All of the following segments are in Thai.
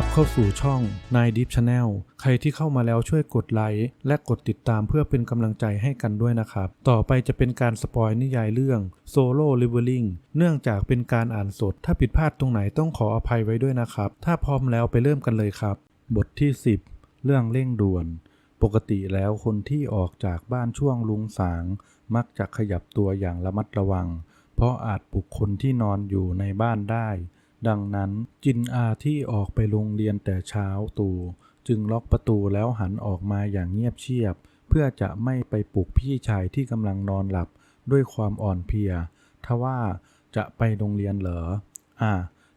รับเข้าสู่ช่องนายดิฟชาแนลใครที่เข้ามาแล้วช่วยกดไลค์และกดติดตามเพื่อเป็นกำลังใจให้กันด้วยนะครับ ต่อไปจะเป็นการสปอยนิยายเรื่องโซโล่ลิเวอริงเนื่องจากเป็นการอ่านสด ถ้าผิดพลาดตรงไหนต้องขออภัยไว้ด้วยนะครับ ถ้าพร้อมแล้วไปเริ่มกันเลยครับ บทที่ 10 เรื่องเร่งด่วน ปกติแล้วคนที่ออกจากบ้านช่วงลุงสาง มักจะขยับตัวอย่างระมัดระวัง เพราะอาจปลุกคนที่นอนอยู่ในบ้านได้ ดังนั้นจินอาที่ออกไปโรงเรียนแต่เช้าตู่จึงล็อกประตูแล้วหันออกมาอย่างเงียบเชียบ เพื่อจะไม่ไปปลุกพี่ชายที่กำลังนอนหลับด้วยความอ่อนเพลียทว่าจะไปโรงเรียนเหรอ อ่า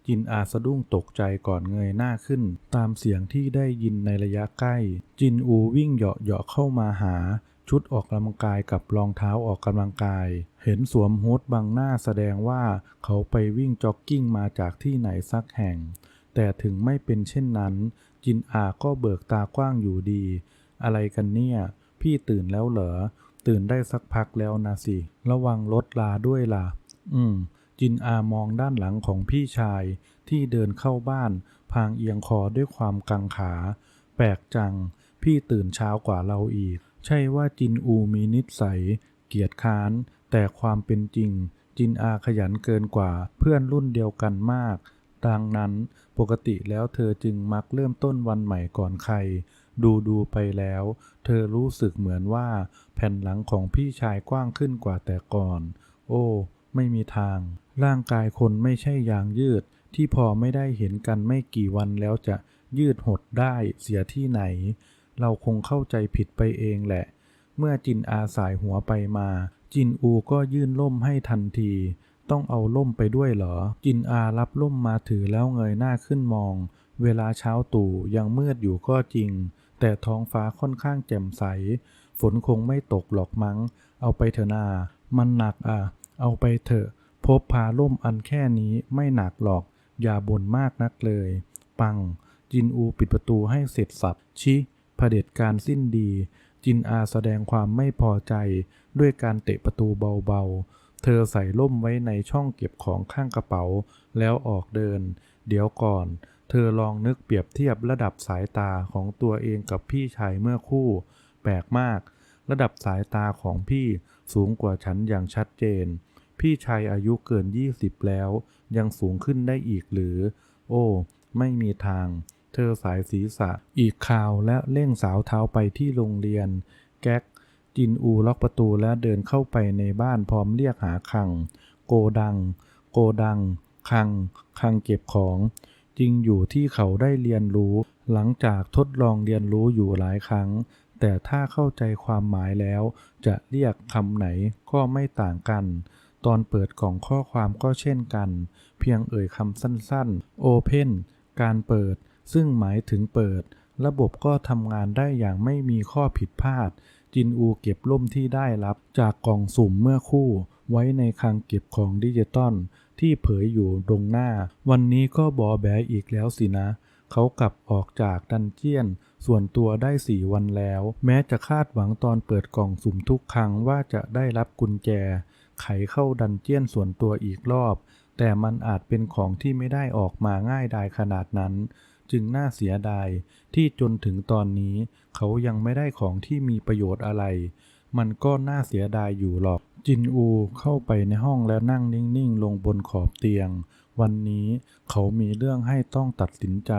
จินอาสะดุ้งตกใจก่อนเงยหน้าขึ้น ตามเสียงที่ได้ยินในระยะใกล้ จินอูวิ่งเหาะเหาะเข้ามาหา ชุดออกกำลังกายกับรองเท้าออกกำลังกาย เห็นสวมฮูดบังหน้าแสดงว่าเขาไปวิ่งจ็อกกิ้งมาจากที่ไหนสักแห่ง แต่ถึงไม่เป็นเช่นนั้น จินอาก็เบิกตากว้างอยู่ดี อะไรกันเนี่ย พี่ตื่นแล้วเหรอ ตื่นได้สักพักแล้วนะสิ ระวังรถลาด้วยล่ะ อืม จินอามองด้านหลังของพี่ชาย ที่เดินเข้าบ้าน พางเอียงคอด้วยความกังขา แปลกจัง พี่ตื่นเช้ากว่าเราอีก ใช่ว่าจินอูมีนิสัย เกียจค้าน แต่ความเป็นจริง จินอาขยันเกินกว่าเพื่อนรุ่นเดียวกันมาก ดังนั้นปกติแล้วเธอจึงมักเริ่มต้นวันใหม่ก่อนใคร ดูดูไปแล้ว เธอรู้สึกเหมือนว่า แผ่นหลังของพี่ชายกว้างขึ้นกว่าแต่ก่อน โอ้ ไม่มีทาง ร่างกายคนไม่ใช่ยางยืด ที่พอไม่ได้เห็นกันไม่กี่วันแล้วจะยืดหดได้เสียที่ไหน เราคงเข้าใจผิดไปเองแหละ เมื่อจินอาสายหัวไปมา จินอูก็ยื่นล่มให้ทันที ต้องเอาล่มไปด้วยเหรอ จินอารับล่มมาถือแล้วเงยหน้าขึ้นมอง เวลาเช้าตู่ยังมืดอยู่ก็จริง แต่ท้องฟ้าค่อนข้างแจ่มใส ฝนคงไม่ตกหรอกมั้ง เอาไปเถอะนา มันหนักอะ เอาไปเถอะ พบพาล่มอันแค่นี้ไม่หนักหรอก อย่าบ่นมากนักเลย ปังจินอูปิดประตูให้เสร็จสับชิ เผด็จการสิ้นดี จินอาแสดงความไม่พอใจด้วยการเตะประตูเบาๆ เธอใส่ล่มไว้ในช่องเก็บของข้างกระเป๋า แล้วออกเดิน เดี๋ยวก่อน เธอลองนึกเปรียบเทียบระดับสายตาของตัวเองกับพี่ชายเมื่อคู่ แปลกมาก ระดับสายตาของพี่สูงกว่าฉันอย่างชัดเจน พี่ชายอายุเกิน 20 แล้ว ยังสูงขึ้นได้อีกหรือ โอ้ ไม่มีทาง เธอสายศีรษะ อีกคราวและเร่งสาวเท้าไปที่โรงเรียน แก๊ก จินอูล็อกประตูและเดินเข้าไปในบ้านพร้อมเรียกหาคัง โกดัง โกดัง คัง คังเก็บของ จริงอยู่ที่เขาได้เรียนรู้ หลังจากทดลองเรียนรู้อยู่หลายครั้ง แต่ถ้าเข้าใจความหมายแล้ว จะเรียกคำไหนก็ไม่ต่างกันตอนเปิดกล่องข้อความก็เช่นกัน เพียงเอ่ยคำสั้นๆ Open การเปิด ซึ่งหมายถึงเปิด ระบบก็ทำงานได้อย่างไม่มีข้อผิดพลาด จินอูเก็บล่มที่ได้รับจากกล่องสุ่มเมื่อคู่ ไว้ในคลังเก็บของดิจิตอลที่เผยอยู่ตรงหน้า วันนี้ก็บอแบอีกแล้วสินะ เขากลับออกจากดันเจียน ส่วนตัวได้สี่วันแล้ว แม้จะคาดหวังตอนเปิดกล่องสุ่มทุกครั้งว่าจะได้รับกุญแจ ไขเข้าดันเจียนส่วนตัวอีกรอบ แต่มันอาจเป็นของที่ไม่ได้ออกมาง่ายดายขนาดนั้น จึงน่าเสียดายที่จนถึงตอนนี้เขายังไม่ได้ของที่มีประโยชน์อะไร มันก็น่าเสียดายอยู่หรอก จินอูเข้าไปในห้องแล้วนั่งนิ่งๆ ลงบนขอบเตียง วันนี้เขามีเรื่องให้ต้องตัดสินใจ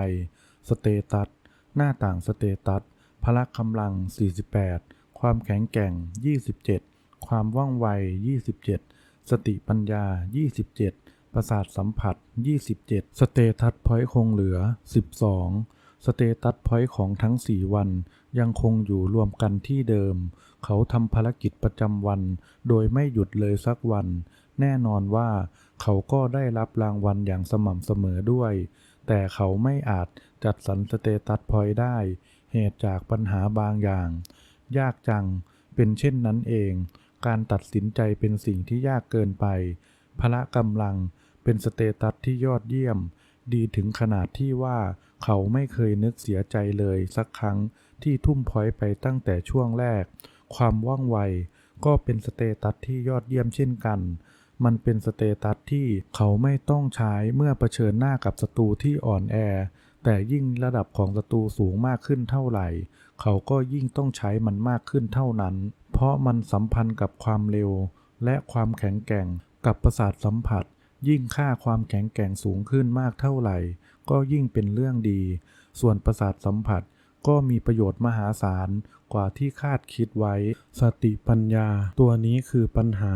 สเตตัส หน้าต่างสเตตัส พละกำลัง 48 ความแข็งแกร่ง 27 ความว่องไว 27 สติปัญญา 27 ประสาทสัมผัส 27 สเตตัสพอยต์คงเหลือ 12 สเตตัสพอยต์ของทั้ง 4 วัน ยังคงอยู่รวมกันที่เดิม เขาทำภารกิจประจำวัน โดยไม่หยุดเลยสักวัน แน่นอนว่าเขาก็ได้รับรางวัลอย่างสม่ำเสมอด้วย แต่เขาไม่อาจจัดสรรสเตตัสพอยต์ได้ เหตุจากปัญหาบางอย่าง ยากจัง เป็นเช่นนั้นเอง การตัดสินใจเป็นสิ่งที่ยากเกินไปพละกำลัง เป็นสเตตัสที่ยอดเยี่ยม ดีถึงขนาดที่ว่าเขาไม่เคยนึกเสียใจเลยสักครั้งที่ทุ่มพอยไปตั้งแต่ช่วงแรก ความว่องไว ก็เป็นสเตตัสที่ยอดเยี่ยมเช่นกัน มันเป็นสเตตัสที่เขาไม่ต้องใช้เมื่อเผชิญหน้ากับศัตรูที่อ่อนแอ แต่ยิ่งระดับของศัตรูสูงมากขึ้นเท่าไหร่ เขาก็ยิ่งต้องใช้มันมากขึ้นเท่านั้น เพราะมันสัมพันธ์กับความเร็ว และความแข็งแกร่งกับประสาทสัมผัส ยิ่งค่าความแข็งแกร่งสูงขึ้นมากเท่าไหร่ ก็ยิ่งเป็นเรื่องดี ส่วนประสาทสัมผัสก็มีประโยชน์มหาศาลกว่าที่คาดคิดไว้ สติปัญญา ตัวนี้คือปัญหา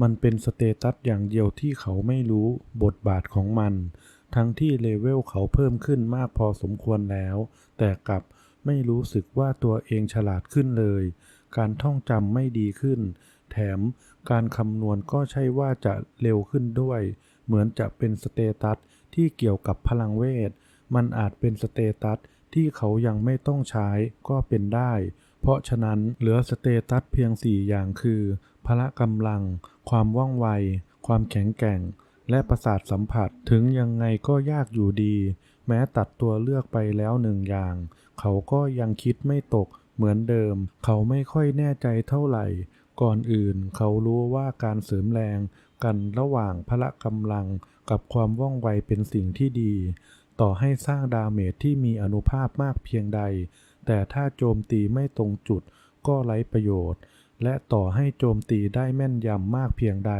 มันเป็นสเตตัสอย่างเดียวที่เขาไม่รู้บทบาทของมัน ทั้งที่เลเวลเขาเพิ่มขึ้นมากพอสมควรแล้ว แต่กลับไม่รู้สึกว่าตัวเองฉลาดขึ้นเลย การท่องจำไม่ดีขึ้น แถมการคำนวณก็ใช่ว่าจะเร็วขึ้นด้วย เหมือนจะเป็นสเตตัสที่เกี่ยวกับพลังเวท มันอาจเป็นสเตตัสที่เขายังไม่ต้องใช้ก็เป็นได้ เพราะฉะนั้นเหลือสเตตัสเพียง 4 อย่างคือ พละกำลัง ความว่องไว ความแข็งแกร่ง และประสาทสัมผัส ถึงยังไงก็ยากอยู่ดี แม้ตัดตัวเลือกไปแล้วหนึ่งอย่าง เขาก็ยังคิดไม่ตกเหมือนเดิม เขาไม่ค่อยแน่ใจเท่าไหร่ ก่อนอื่น เขารู้ว่าการเสริมแรงกันระหว่างพละกำลังกับความว่องไวเป็นสิ่งที่ดี ต่อให้สร้างดาเมจที่มีอนุภาพมากเพียงใด แต่ถ้าโจมตีไม่ตรงจุดก็ไร้ประโยชน์ และต่อให้โจมตีได้แม่นยำมากเพียงใด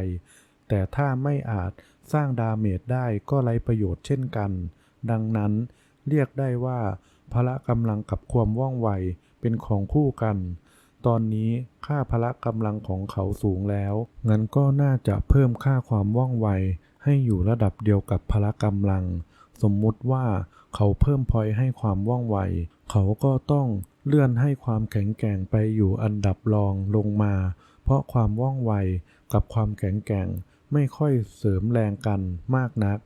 แต่ถ้าไม่อาจสร้างดาเมจได้ก็ไร้ประโยชน์เช่นกัน ดังนั้นเรียกได้ว่าพละกำลังกับความว่องไวเป็นของคู่กัน ตอนนี้ค่าพละกำลังของเขาสูงแล้ว งั้นก็น่าจะเพิ่มค่าความว่องไว ให้อยู่ระดับเดียวกับพละกำลัง สมมุติว่าเขาเพิ่มพอยให้ความว่องไว เขาก็ต้องเลื่อนให้ความแข็งแกร่งไปอยู่อันดับรองลงมา เพราะความว่องไวกับความแข็งแกร่งไม่ค่อยเสริมแรงกันมากนัก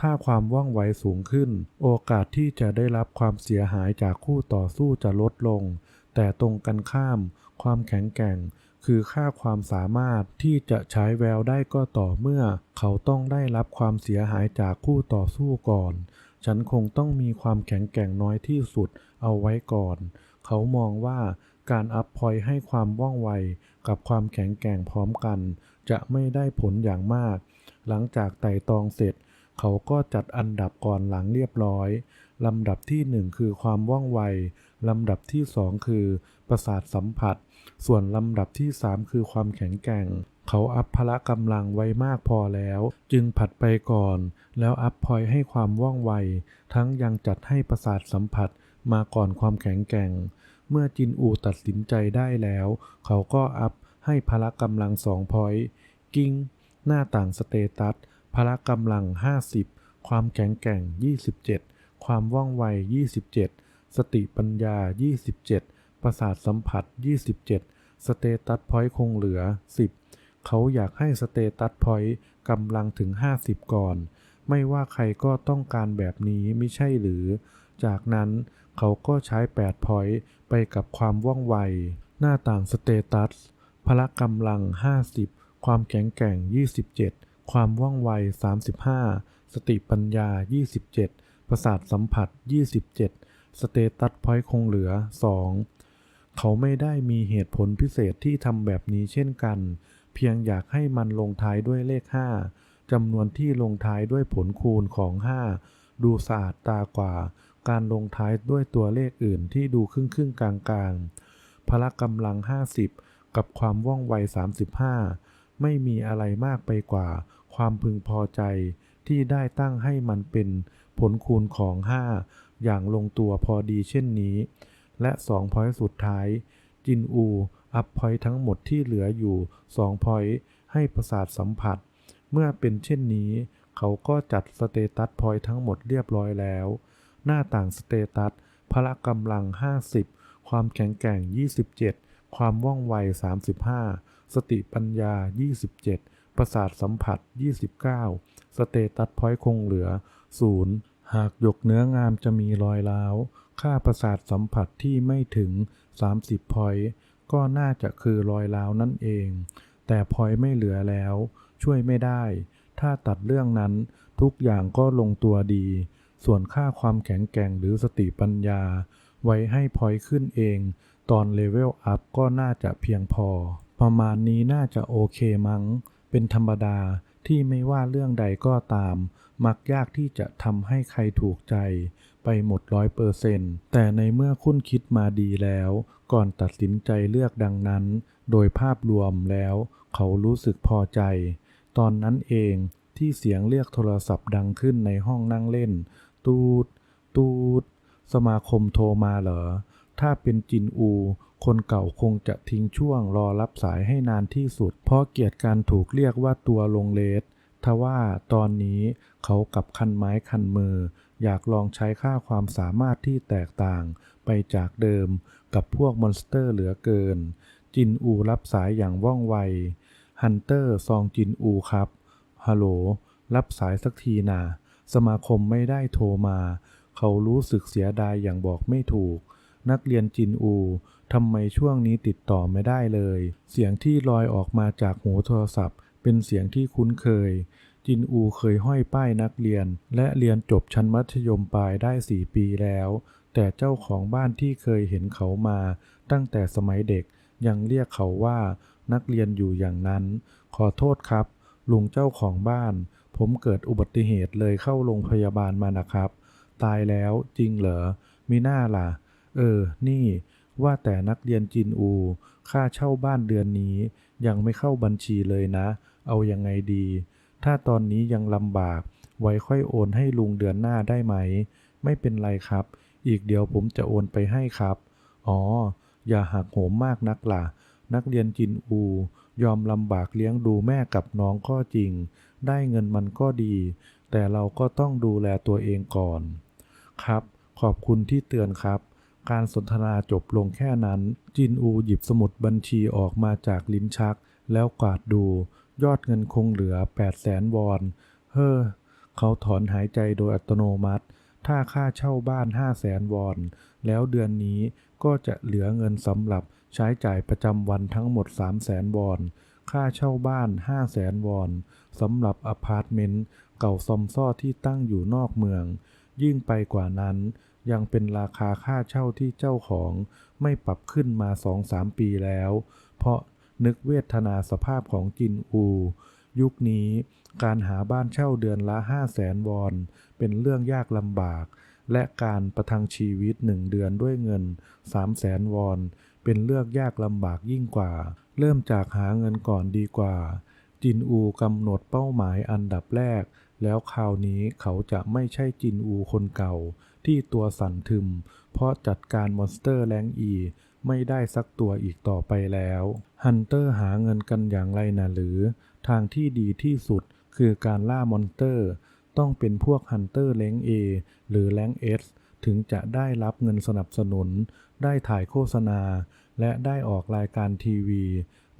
ถ้าความว่องไวสูงขึ้น โอกาสที่จะได้รับความเสียหายจากคู่ต่อสู้จะลดลง แต่ตรงกันข้าม ความแข็งแกร่ง คือค่าความสามารถที่จะใช้แววได้ก็ต่อเมื่อ เขาต้องได้รับความเสียหายจากคู่ต่อสู้ก่อน ฉันคงต้องมีความแข็งแกร่งน้อยที่สุดเอาไว้ก่อน เขามองว่าการอัพพอยให้ความว่องไวกับความแข็งแกร่งพร้อมกัน จะไม่ได้ผลอย่างมาก หลังจากไต่ตองเสร็จ เขาก็จัดอันดับก่อนหลังเรียบร้อยลำดับที่หนึ่งคือความว่องไว ลำดับที่สองคือ ประสาทสัมผัส ส่วนลำดับที่สามคือความแข็งแกร่ง เขาอัพพละกำลังไว้มากพอแล้ว จึงผัดไปก่อน แล้วอัพพอยให้ความว่องไว ทั้งยังจัดให้ประสาทสัมผัสมาก่อนความแข็งแกร่ง เมื่อจินอูตัดสินใจได้แล้ว เขาก็อัพให้พละกำลังสองพอยกิ้ง หน้าต่างสเตตัสพละกำลัง 50 ความแข็งแกร่ง 27 ความว่องไว 27 สติปัญญา 27 ประสาทสัมผัส 27 สเตตัสพอยต์คงเหลือ 10 เขาอยากให้สเตตัสพอยต์กำลังถึง 50 ก่อน ไม่ว่าใครก็ต้องการแบบนี้ไม่ใช่หรือ จากนั้นเขาก็ใช้8พอยต์ไปกับความว่องไว หน้าต่างสเตตัสพละกำลัง 50 ความแข็งแกร่ง 27 ความว่องไว 35 สติปัญญา 27 ประสาทสัมผัส 27 สเตตัสพอยต์คงเหลือ 2 เขาไม่ได้มีเหตุผลพิเศษที่ทำแบบนี้เช่นกัน เพียงอยากให้มันลงท้ายด้วยเลข 5จำนวนที่ลงท้ายด้วยผลคูณของ 5 ดูสะอาดตากว่า การลงท้ายด้วยตัวเลขอื่นที่ดูครึ่งครึ่งกลางกลางพละกำลัง 50 กับความว่องไว 35 ไม่มีอะไรมากไปกว่า ความพึงพอใจที่ได้ตั้งให้มันเป็นผลคูณของ 5 อย่างลงตัวพอดีเช่นนี้ และ 2 พอยต์สุดท้าย จินอู อัพพอยต์ทั้งหมดที่เหลืออยู่ 2 พอยต์ให้ประสาทสัมผัส เมื่อเป็นเช่นนี้ เขาก็จัดสเตตัสพอยต์ทั้งหมดเรียบร้อยแล้ว หน้าต่างสเตตัสพละกำลัง 50 ความแข็งแกร่ง 27 ความว่องไว 35 สติปัญญา 27 ประสาทสัมผัส 29 สเตตัสพอยต์คงเหลือ 0 หากหยกเนื้องามจะมีรอยร้าว ค่าประสาทสัมผัสที่ไม่ถึง 30 พอยก็น่าจะคือรอยร้าวนั่นเอง แต่พอยไม่เหลือแล้ว ช่วยไม่ได้ ถ้าตัดเรื่องนั้นทุกอย่างก็ลงตัวดี ส่วนค่าความแข็งแกร่งหรือสติปัญญา ไว้ให้พอยขึ้นเอง ตอนเลเวลอัพก็น่าจะเพียงพอ ประมาณนี้น่าจะโอเคมั้ง เป็นธรรมดาที่ไม่ว่าเรื่องใดก็ตาม มักยากที่จะทำให้ใครถูกใจไปหมดร้อยเปอร์เซนต์แต่ในเมื่อคุณคิดมาดีแล้ว ก่อนตัดสินใจเลือกดังนั้น โดยภาพรวมแล้วเขารู้สึกพอใจ ตอนนั้นเองที่เสียงเรียกโทรศัพท์ดังขึ้นในห้องนั่งเล่น ตูด ตูด สมาคมโทรมาเหรอ ถ้าเป็นจินอู คนเก่าคงจะทิ้งช่วงรอรับสายให้นานที่สุด เพราะเกลียดการถูกเรียกว่าตัวลงเลส ทว่าตอนนี้เขากับคันไม้คันมือ อยากลองใช้ค่าความสามารถที่แตกต่างไปจากเดิมกับพวกมอนสเตอร์เหลือเกิน จินอูรับสายอย่างว่องไว ฮันเตอร์ซองจินอูครับ ฮัลโหล รับสายสักทีนะสมาคมไม่ได้โทรมา เขารู้สึกเสียดายอย่างบอกไม่ถูก นักเรียนจินอูทำไมช่วงนี้ติดต่อไม่ได้เลย เสียงที่ลอยออกมาจากหูโทรศัพท์ เป็นเสียงที่คุ้นเคย จินอูเคยห้อยป้ายนักเรียน และเรียนจบชั้นมัธยมปลายได้4ปีแล้ว แต่เจ้าของบ้านที่เคยเห็นเขามา ตั้งแต่สมัยเด็กยังเรียกเขาว่านักเรียนอยู่อย่างนั้น ขอโทษครับ ลุงเจ้าของบ้าน ผมเกิดอุบัติเหตุเลยเข้าโรงพยาบาลมานะครับ ตายแล้วจริงเหรอมีหน้าล่ะ เออ นี่ ว่าแต่นักเรียนจินอู ค่าเช่าบ้านเดือนนี้ยังไม่เข้าบัญชีเลยนะ เอายังไงดี ถ้าตอนนี้ยังลำบาก ไว้ค่อยโอนให้ลุงเดือนหน้าได้ไหม ไม่เป็นไรครับ อีกเดียวผมจะโอนไปให้ครับ อ๋อ อย่าหักโหมมากนักล่ะ นักเรียนจินอู ยอมลำบากเลี้ยงดูแม่กับน้องก็จริง ได้เงินมันก็ดี แต่เราก็ต้องดูแลตัวเองก่อน ครับ ขอบคุณที่เตือนครับ การสนทนาจบลงแค่นั้น จินอูหยิบสมุดบัญชีออกมาจากลิ้นชัก แล้วกวาดดู ยอดเงินคงเหลือ 8 0 0แสนวอน เฮ้อ เขาถอนหายใจโดยอัตโนมัติ ถ้าค่าเช่าบ้าน 5 0 0แสนวอน แล้วเดือนนี้ก็จะเหลือเงินสำหรับใช้จ่ายประจำวันทั้งหมด 3 0 0แสนวอน ค่าเช่าบ้าน 5 0 0แสนวอนสำหรับอพาร์ตเมนต์เก่าซอมซ่อที่ตั้งอยู่นอกเมือง ยิ่งไปกว่านั้น ยังเป็นราคาค่าเช่าที่เจ้าของไม่ปรับขึ้นมา 2-3 ปีแล้ว เพราะนึกเวทนาสภาพของจินอู ยุคนี้การหาบ้านเช่าเดือนละ 5 0 0แสนวอน เป็นเรื่องยากลำบาก และการประทังชีวิตหนึ่งเดือนด้วยเงิน 3 0 0แสนวอน เป็นเรื่องยากลำบากยิ่งกว่า เริ่มจากหาเงินก่อนดีกว่า จินอูกำหนดเป้าหมายอันดับแรก แล้วคราวนี้เขาจะไม่ใช่จินอูคนเก่า ที่ตัวสั่นทึม เพราะจัดการมอนสเตอร์แรงอีไม่ได้สักตัวอีกต่อไปแล้ว ฮันเตอร์หาเงินกันอย่างไรนะหรือ ทางที่ดีที่สุดคือการล่ามอนสเตอร์ ต้องเป็นพวกฮันเตอร์แรงเอหรือแรงเอสถึงจะได้รับเงินสนับสนุน ได้ถ่ายโฆษณา และได้ออกรายการทีวี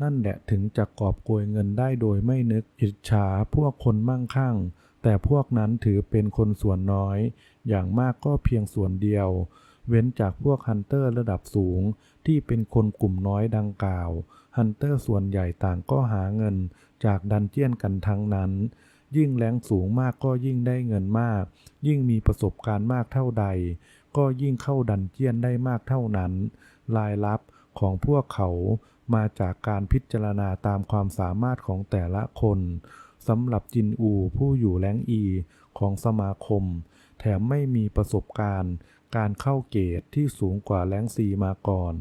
นั่นแหละถึงจะกอบโกยเงินได้โดยไม่นึกอิจฉาพวกคนมั่งคั่ง แต่พวกนั้นถือเป็นคนส่วนน้อย อย่างมากก็เพียงส่วนเดียว เว้นจากพวกฮันเตอร์ระดับสูงที่เป็นคนกลุ่มน้อยดังกล่าว ฮันเตอร์ส่วนใหญ่ต่างก็หาเงินจากดันเจียนกันทั้งนั้น ยิ่งแรงสูงมากก็ยิ่งได้เงินมาก ยิ่งมีประสบการณ์มากเท่าใด ก็ยิ่งเข้าดันเจียนได้มากเท่านั้น รายลับของพวกเขามาจากการพิจารณาตามความสามารถของแต่ละคนสำหรับจินอูผู้อยู่แรงอีของสมาคม แถมไม่มีประสบการณ์ การเข้าเกตที่สูงกว่าแรงซีมาก่อน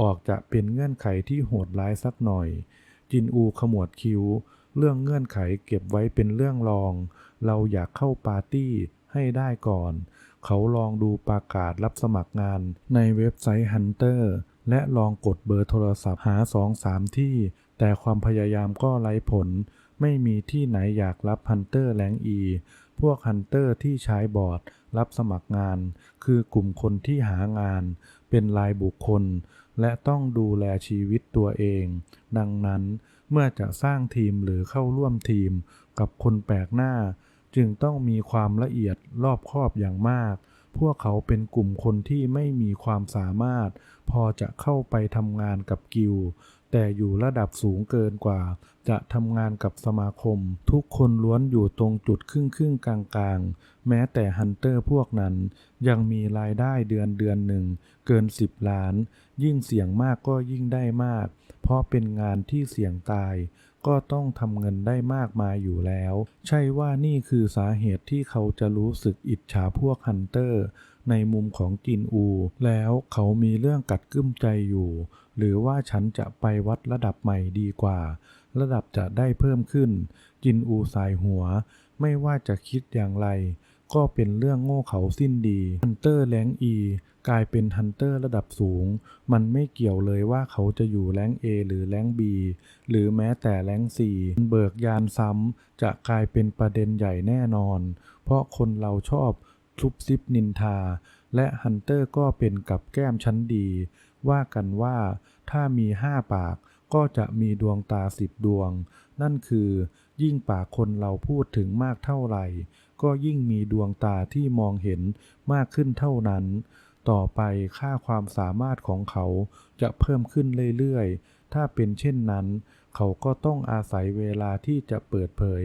ออกจะเป็นเงื่อนไขที่โหดร้ายสักหน่อย จินอูขมวดคิ้ว เรื่องเงื่อนไขเก็บไว้เป็นเรื่องรอง เราอยากเข้าปาร์ตี้ให้ได้ก่อน เขาลองดูประกาศรับสมัครงานในเว็บไซต์ Hunter และลองกดเบอร์โทรศัพท์หา2-3ที่ แต่ความพยายามก็ไร้ผล ไม่มีที่ไหนอยากรับ Hunter แรงอี พวก Hunter ที่ใช้บอร์ดรับสมัครงาน คือกลุ่มคนที่หางาน เป็นรายบุคคล และต้องดูแลชีวิตตัวเอง ดังนั้นเมื่อจะสร้างทีมหรือเข้าร่วมทีมกับคนแปลกหน้า จึงต้องมีความละเอียดรอบคอบอย่างมาก พวกเขาเป็นกลุ่มคนที่ไม่มีความสามารถ พอจะเข้าไปทำงานกับกิล แต่อยู่ระดับสูงเกินกว่า จะทำงานกับสมาคม ทุกคนล้วนอยู่ตรงจุดครึ่งครึ่งๆกลางกลางๆแม้แต่ฮันเตอร์พวกนั้น ยังมีรายได้เดือนเดือนหนึ่ง เกิน 10 ล้าน ยิ่งเสี่ยงมากก็ยิ่งได้มาก เพราะเป็นงานที่เสี่ยงตาย ก็ต้องทำเงินได้มากมายอยู่แล้ว ใช่ว่านี่คือสาเหตุที่เขาจะรู้สึกอิจฉาพวกฮันเตอร์ในมุมของจินอู แล้วเขามีเรื่องกัดกึ้มใจอยู่ หรือว่าฉันจะไปวัดระดับใหม่ดีกว่า ระดับจะได้เพิ่มขึ้น จินอูสายหัว ไม่ว่าจะคิดอย่างไร ก็เป็นเรื่องโง่เขาสิ้นดีฮันเตอร์แรงอีกลายเป็นฮันเตอร์ระดับสูง มันไม่เกี่ยวเลยว่าเขาจะอยู่แรง A หรือแรง B หรือแม้แต่แรง C เบิกยานซ้ำจะกลายเป็นประเด็นใหญ่แน่นอน เพราะคนเราชอบซุบซิบนินทา และฮันเตอร์ก็เป็นกับแก้มชั้นดี ว่ากันว่าถ้ามีห้าปากก็จะมีดวงตาสิบดวง นั่นคือ ยิ่งปากคนเราพูดถึงมากเท่าไหร่ ก็ยิ่งมีดวงตาที่มองเห็นมากขึ้นเท่านั้น ต่อไปค่าความสามารถของเขาจะเพิ่มขึ้นเรื่อยๆ ถ้าเป็นเช่นนั้น เขาก็ต้องอาศัยเวลาที่จะเปิดเผย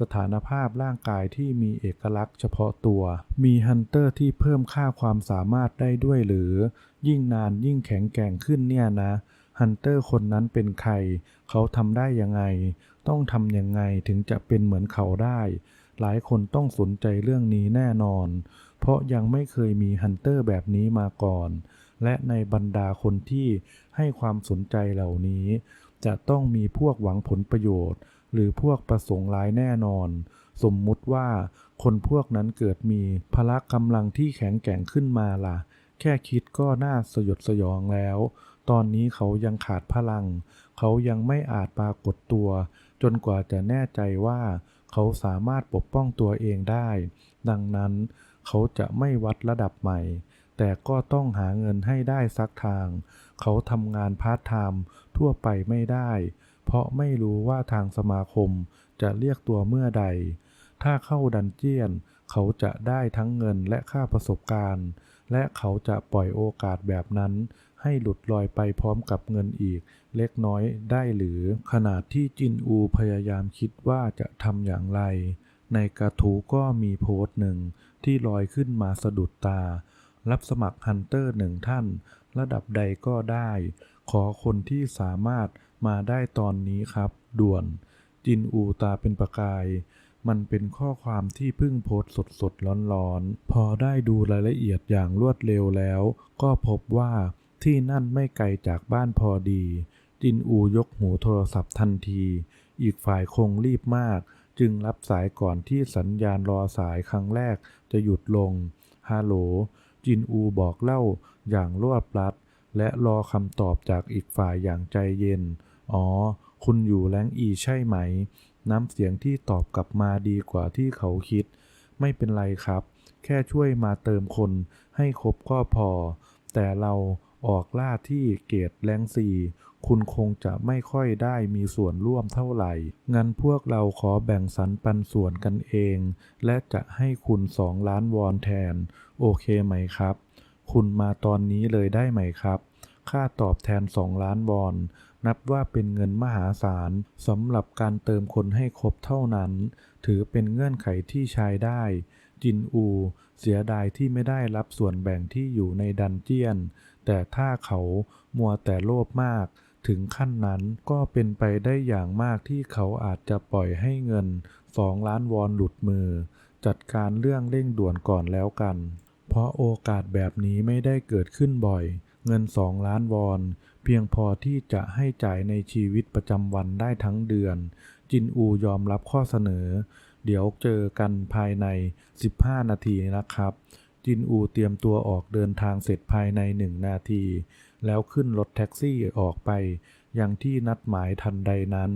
สถานภาพร่างกายที่มีเอกลักษณ์เฉพาะตัว มีฮันเตอร์ที่เพิ่มค่าความสามารถได้ด้วยหรือ ยิ่งนานยิ่งแข็งแกร่งขึ้นเนี่ยนะฮันเตอร์คนนั้นเป็นใคร เขาทำได้ยังไง ต้องทำยังไงถึงจะเป็นเหมือนเขาได้ หลายคนต้องสนใจเรื่องนี้แน่นอน เพราะยังไม่เคยมีฮันเตอร์แบบนี้มาก่อน และในบรรดาคนที่ให้ความสนใจเหล่านี้ จะต้องมีพวกหวังผลประโยชน์ หรือพวกประสงค์ร้ายแน่นอน สมมุติว่าคนพวกนั้นเกิดมีพละกำลังที่แข็งแกร่งขึ้นมาล่ะ แค่คิดก็น่าสยดสยองแล้ว ตอนนี้เขายังขาดพลัง เขายังไม่อาจปรากฏตัว จนกว่าจะแน่ใจว่า เขาสามารถปกป้องตัวเองได้ ดังนั้นเขาจะไม่วัดระดับใหม่ แต่ก็ต้องหาเงินให้ได้สักทาง เขาทำงานพาร์ทไทม์ทั่วไปไม่ได้ เพราะไม่รู้ว่าทางสมาคมจะเรียกตัวเมื่อใด ถ้าเข้าดันเจียน เขาจะได้ทั้งเงินและค่าประสบการณ์ และเขาจะปล่อยโอกาสแบบนั้น ให้หลุดลอยไปพร้อมกับเงินอีก เล็กน้อยได้หรือ ขนาดที่จินอูพยายามคิดว่าจะทำอย่างไร ในกระทู้ก็มีโพสต์หนึ่งที่ลอยขึ้นมาสะดุดตา รับสมัครฮันเตอร์หนึ่งท่าน ระดับใดก็ได้ ขอคนที่สามารถมาได้ตอนนี้ครับ ด่วน จินอูตาเป็นประกาย มันเป็นข้อความที่เพิ่งโพสต์สดๆร้อนๆ พอได้ดูรายละเอียดอย่างรวดเร็วแล้ว ก็พบว่าที่นั่นไม่ไกลจากบ้านพอดี จินอูยกหูโทรศัพท์ทันที อีกฝ่ายคงรีบมาก จึงรับสายก่อนที่สัญญาณรอสายครั้งแรกจะหยุดลงฮัลโหลจินอูบอกเล่าอย่างรวดรัด และรอคำตอบจากอีกฝ่ายอย่างใจเย็น อ๋อ คุณอยู่แรงอีใช่ไหม น้ำเสียงที่ตอบกลับมาดีกว่าที่เขาคิด ไม่เป็นไรครับ แค่ช่วยมาเติมคนให้ครบก็พอ แต่เราออกล่าที่เกตแรงซีคุณคงจะไม่ค่อยได้มีส่วนร่วมเท่าไหร่ งั้นพวกเราขอแบ่งสรรปันส่วนกันเอง และจะให้คุณสองล้านวอนแทน โอเคไหมครับ คุณมาตอนนี้เลยได้ไหมครับ ค่าตอบแทน2ล้านวอน นับว่าเป็นเงินมหาศาลสำหรับการเติมคนให้ครบเท่านั้น ถือเป็นเงื่อนไขที่ใช้ได้ จินอู เสียดายที่ไม่ได้รับส่วนแบ่งที่อยู่ในดันเจียน แต่ถ้าเขามัวแต่โลภมาก ถึงขั้นนั้นก็เป็นไปได้อย่างมากที่เขาอาจจะปล่อยให้เงิน2ล้านวอนหลุดมือ จัดการเรื่องเร่งด่วนก่อนแล้วกัน เพราะโอกาสแบบนี้ไม่ได้เกิดขึ้นบ่อย เงิน2ล้านวอนเพียงพอที่จะให้จ่ายในชีวิตประจำวันได้ทั้งเดือน จินอูยอมรับข้อเสนอ เดี๋ยวเจอกันภายใน 15 นาทีนะครับ จินอูเตรียมตัวออกเดินทางเสร็จภายใน 1 นาที แล้วขึ้นรถแท็กซี่ออกไป ยังที่นัดหมายทันใดนั้น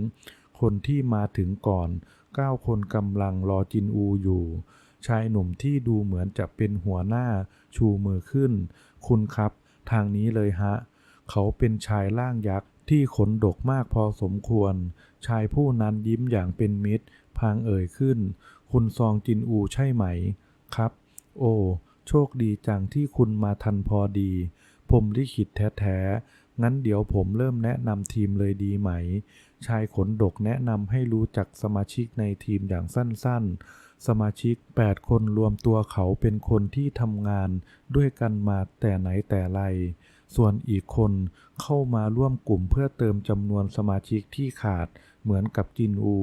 คนที่มาถึงก่อน 9 คนกำลังรอจินอูอยู่ชายหนุ่มที่ดูเหมือนจะเป็นหัวหน้าชูมือขึ้น คุณครับ ทางนี้เลยฮะ เขาเป็นชายร่างยักษ์ที่ขนดกมากพอสมควร ชายผู้นั้นยิ้มอย่างเป็นมิตร พางเอ่ยขึ้น คุณซองจินอูใช่ไหม ครับ โอ้ โชคดีจังที่คุณมาทันพอดี ผมลิขิตแท้ๆ งั้นเดี๋ยวผมเริ่มแนะนำทีมเลยดีไหม ชายขนดกแนะนำให้รู้จักสมาชิกในทีมอย่างสั้นๆ สมาชิก 8 คนรวมตัวเขาเป็นคนที่ทำงานด้วยกันมาแต่ไหนแต่ไร ส่วนอีกคนเข้ามาร่วมกลุ่มเพื่อเติมจำนวนสมาชิกที่ขาดเหมือนกับจินอู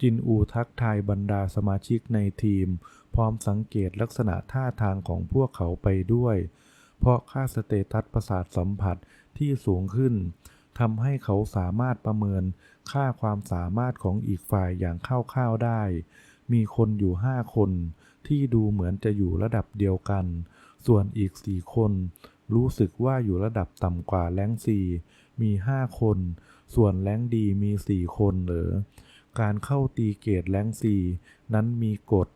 จินอูทักทายบรรดาสมาชิกในทีม พร้อมสังเกตลักษณะท่าทางของพวกเขาไปด้วย เพราะค่าสเตตัสประสาทสัมผัสที่สูงขึ้นทำให้เขาสามารถประเมินค่าความสามารถของอีกฝ่ายอย่างคร่าวๆได้ มีคนอยู่ห้าคนที่ดูเหมือนจะอยู่ระดับเดียวกัน ส่วนอีกสี่คน รู้สึกว่าอยู่ระดับต่ำกว่าแรงซีมีห้าคน ส่วนแรงดีมีสี่คนเหรอ การเข้าตีเกตแรงซีนั้นมีกฎ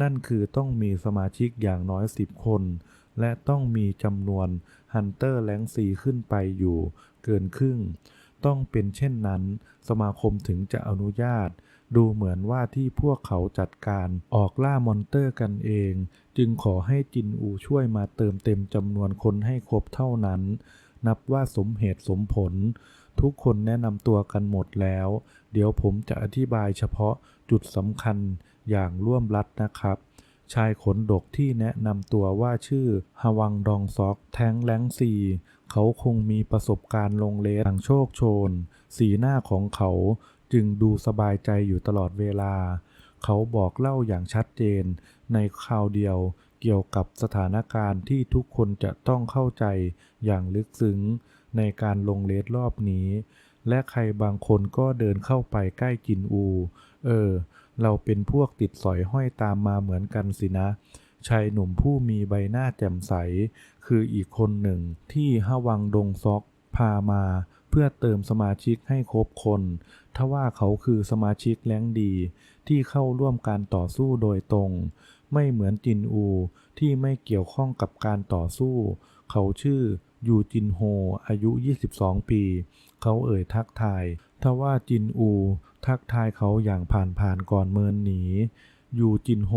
นั่นคือต้องมีสมาชิกอย่างน้อยสิบคน และต้องมีจำนวนฮันเตอร์แรงซีขึ้นไปอยู่เกินครึ่ง ต้องเป็นเช่นนั้น สมาคมถึงจะอนุญาต ดูเหมือนว่าที่พวกเขาจัดการออกล่ามอนเตอร์กันเอง จึงขอให้จินอูช่วยมาเติมเต็มจำนวนคนให้ครบเท่านั้น นับว่าสมเหตุสมผล ทุกคนแนะนำตัวกันหมดแล้ว เดี๋ยวผมจะอธิบายเฉพาะจุดสำคัญอย่างร่วมรัดนะครับชายขนดกที่แนะนำตัวว่าชื่อฮวังดองซอก แทงแรงซี เขาคงมีประสบการณ์ลงเลสอย่างโชคโชน สีหน้าของเขา จึงดูสบายใจอยู่ตลอดเวลา เขาบอกเล่าอย่างชัดเจน ในคราวเดียวเกี่ยวกับสถานการณ์ที่ทุกคนจะต้องเข้าใจอย่างลึกซึ้งในการลงเลสรอบนี้ และใครบางคนก็เดินเข้าไปใกล้จินอู เออ เราเป็นพวกติดสอยห้อยตามมาเหมือนกันสินะชายหนุ่มผู้มีใบหน้าแจ่มใส คืออีกคนหนึ่งที่ฮวังดงซอกพามา เพื่อเติมสมาชิกให้ครบคนทว่าเขาคือสมาชิกแรงดี ที่เข้าร่วมการต่อสู้โดยตรง ไม่เหมือนจินอู ที่ไม่เกี่ยวข้องกับการต่อสู้ เขาชื่อยูจินโฮ อายุ 22 ปี เขาเอ่ยทักทายทว่าจินอู ทักทายเขาอย่างผ่านๆก่อนเมินหนียูจินโฮ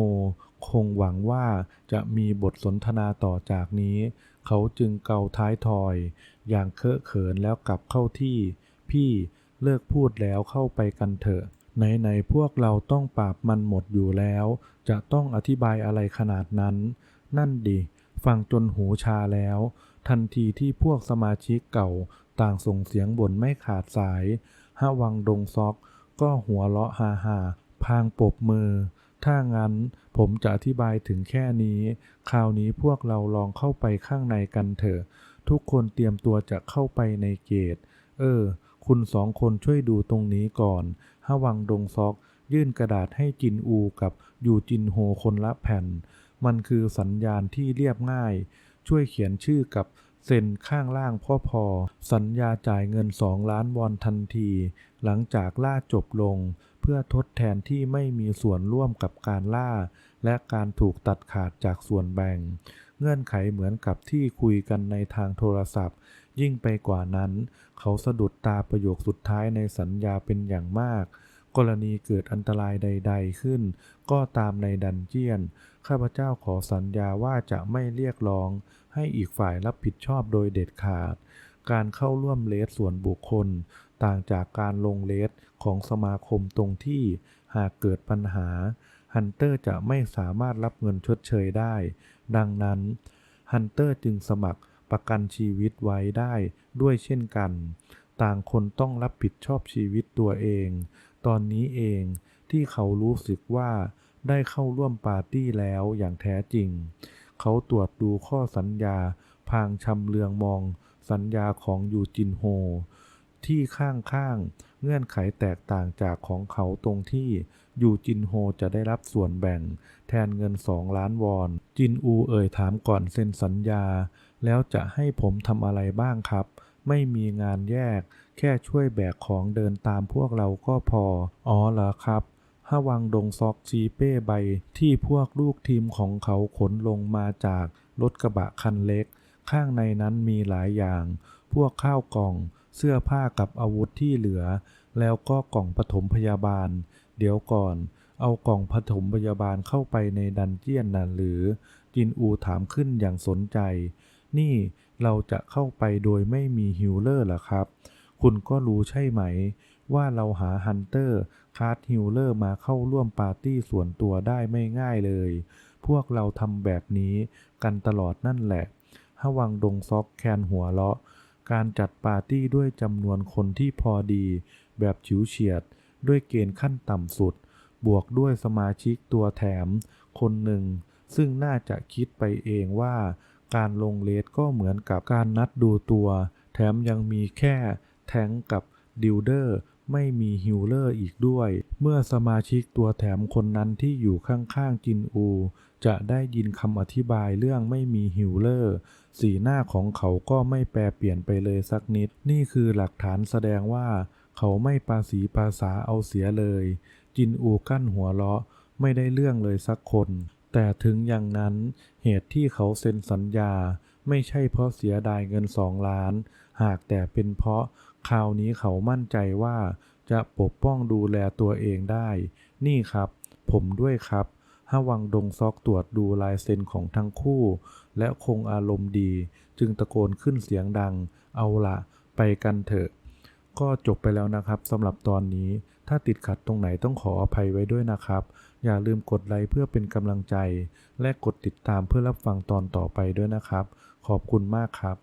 คงหวังว่าจะมีบทสนทนาต่อจากนี้ เขาจึงเกาท้ายทอย อย่างเคอะเขินแล้วกลับเข้าที่ พี่เลิกพูดแล้วเข้าไปกันเถอะไหนๆพวกเราต้องปราบมันหมดอยู่แล้ว จะต้องอธิบายอะไรขนาดนั้น นั่นดิฟังจนหูชาแล้ว ทันทีที่พวกสมาชิกเก่าต่างส่งเสียงบ่นไม่ขาดสายฮะวังดงซอก ก็หัวเราะฮาฮาพางปบมือ ถ้างั้นผมจะอธิบายถึงแค่นี้ คราวนี้พวกเราลองเข้าไปข้างในกันเถอะ ทุกคนเตรียมตัวจะเข้าไปในเกต เออ คุณสองคนช่วยดูตรงนี้ก่อนฮะวังดงซอก ยื่นกระดาษให้จินอูกับยูจินโฮคนละแผ่น มันคือสัญญาณที่เรียบง่าย ช่วยเขียนชื่อกับ เซ็นข้างล่างพ่อพอ สัญญาจ่ายเงินสองล้านวอนทันที หลังจากล่าจบลง เพื่อทดแทนที่ไม่มีส่วนร่วมกับการล่า และการถูกตัดขาดจากส่วนแบ่ง เงื่อนไขเหมือนกับที่คุยกันในทางโทรศัพท์ ยิ่งไปกว่านั้น เขาสะดุดตาประโยคสุดท้ายในสัญญาเป็นอย่างมากกรณีเกิดอันตรายใด ๆ ขึ้น ก็ตามในดันเจียน ข้าพเจ้าขอสัญญาว่าจะไม่เรียกร้อง ให้อีกฝ่ายรับผิดชอบโดยเด็ดขาด การเข้าร่วมเลสส่วนบุคคล ต่างจากการลงเลสของสมาคมตรงที่หากเกิดปัญหาฮันเตอร์จะไม่สามารถรับเงินชดเชยได้ ดังนั้นฮันเตอร์จึงสมัครประกันชีวิตไว้ได้ด้วยเช่นกัน ต่างคนต้องรับผิดชอบชีวิตตัวเอง ตอนนี้เองที่เขารู้สึกว่าได้เข้าร่วมปาร์ตี้แล้วอย่างแท้จริง เขาตรวจดูข้อสัญญา พางชำเลืองมองสัญญาของยูจินโฮ ที่ข้างๆ เงื่อนไขแตกต่างจากของเขาตรงที่ยูจินโฮจะได้รับส่วนแบ่ง แทนเงินสองล้านวอน จินอูเอ่ยถามก่อนเซ็นสัญญา แล้วจะให้ผมทำอะไรบ้างครับ ไม่มีงานแยก แค่ช่วยแบกของเดินตามพวกเราก็พอ อ๋อเหรอครับ ฮวังดงซอกจีเป้ใบ ที่พวกลูกทีมของเขาขนลงมาจากรถกระบะคันเล็ก ข้างในนั้นมีหลายอย่าง พวกข้าวกล่อง เสื้อผ้ากับอาวุธที่เหลือ แล้วก็กล่องปฐมพยาบาล เดี๋ยวก่อน เอากล่องปฐมพยาบาลเข้าไปในดันเจียนน่ะหรือ จินอูถามขึ้นอย่างสนใจ นี่เราจะเข้าไปโดยไม่มีฮิลเลอร์หรอครับ คุณก็รู้ใช่ไหม ว่าเราหาฮันเตอร์ คาร์ดฮิลเลอร์มาเข้าร่วมปาร์ตี้ส่วนตัวได้ไม่ง่ายเลย พวกเราทำแบบนี้กันตลอดนั่นแหละฮวังดงซอกแคนหัวเราะ การจัดปาร์ตี้ด้วยจำนวนคนที่พอดี แบบฉิวเฉียด ด้วยเกณฑ์ขั้นต่ำสุด บวกด้วยสมาชิกตัวแถม คนหนึ่ง ซึ่งน่าจะคิดไปเองว่า การลงเลสก็เหมือนกับการนัดดูตัว แถมยังมีแค่แทงกับดิลเดอร์ ไม่มีฮิลเลอร์อีกด้วย เมื่อสมาชิกตัวแถมคนนั้นที่อยู่ข้างๆจินอู จะได้ยินคำอธิบายเรื่องไม่มีฮิลเลอร์สีหน้าของเขาก็ไม่แปรเปลี่ยนไปเลยสักนิด นี่คือหลักฐานแสดงว่า เขาไม่ปาสีปาษาเอาเสียเลย จินอูกั้นหัวเราะไม่ได้เรื่องเลยสักคน แต่ถึงอย่างนั้น เหตุที่เขาเซ็นสัญญา ไม่ใช่เพราะเสียดายเงินสองล้าน หากแต่เป็นเพราะ คราวนี้เขามั่นใจว่าจะปกป้องดูแลตัวเองได้ นี่ครับ ผมด้วยครับฮวังดงซอกตรวจดูลายเซ็นของทั้งคู่ และคงอารมณ์ดี จึงตะโกนขึ้นเสียงดัง เอาละไปกันเถอะ ก็จบไปแล้วนะครับสำหรับตอนนี้ ถ้าติดขัดตรงไหนต้องขออภัยไว้ด้วยนะครับ อย่าลืมกดไลค์เพื่อเป็นกำลังใจ และกดติดตามเพื่อรับฟังตอนต่อไปด้วยนะครับ ขอบคุณมากครับ